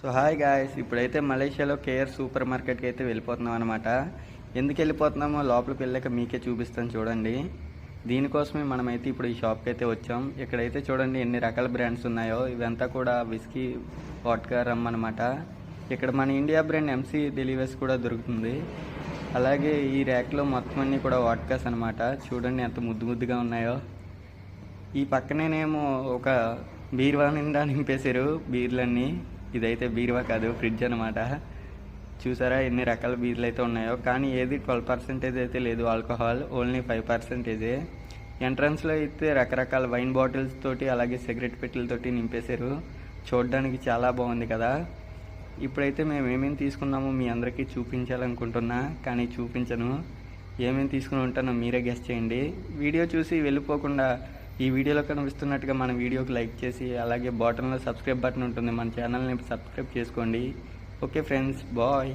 So hi guys ఇప్పుడైతే మలేషియాలో KR super మార్కెట్కి అయితే వెళ్ళిపోతున్నాం అనమాట ఎందుకు వెళ్ళిపోతున్నామో లోపలికి వెళ్ళాక మీకే చూపిస్తాను చూడండి. దీనికోసమే మనమైతే ఇప్పుడు ఈ షాప్కి అయితే వచ్చాం. ఇక్కడైతే చూడండి ఎన్ని రకాల బ్రాండ్స్ ఉన్నాయో. ఇవంతా కూడా విస్కీ వాట్కా రమ్ అనమాట ఇక్కడ మన ఇండియా బ్రాండ్ ఎంసీ డెలివరీస్ కూడా దొరుకుతుంది. అలాగే ఈ ర్యాక్లో మొత్తం అన్నీ కూడా వాట్కాస్ అనమాట చూడండి ఎంత ముద్దు ముద్దుగా ఉన్నాయో. ఈ పక్కనేనేమో ఒక బీర్వా నిండా నింపేశారు బీర్లన్నీ. ఇదైతే బీరువా కాదు ఫ్రిడ్జ్ అనమాట చూసారా ఎన్ని రకాల బీర్లు అయితే ఉన్నాయో? కానీ ఏది ట్వెల్వ్ పర్సెంటేజ్ అయితే లేదు ఆల్కహాల్ ఓన్లీ ఫైవ్ పర్సెంటేజే. ఎంట్రన్స్లో అయితే రకరకాల వైన్ బాటిల్స్ తోటి అలాగే సిగరెట్ పెట్టెలతోటి నింపేశారు. చూడడానికి చాలా బాగుంది కదా. ఇప్పుడైతే మేము ఏమేమి తీసుకున్నామో మీ అందరికీ చూపించాలనుకుంటున్నా కానీ చూపించను. ఏమేమి తీసుకుని ఉంటానో మీరే గెస్ట్ చేయండి. వీడియో చూసి వెళ్ళిపోకుండా ఈ వీడియోలో కనిపిస్తున్నట్టుగా మన వీడియోకి లైక్ చేసి అలాగే బాటంలో సబ్స్క్రైబ్ బటన్ ఉంటుంది. మన ఛానల్ని సబ్స్క్రైబ్ చేసుకోండి. Okay friends bye.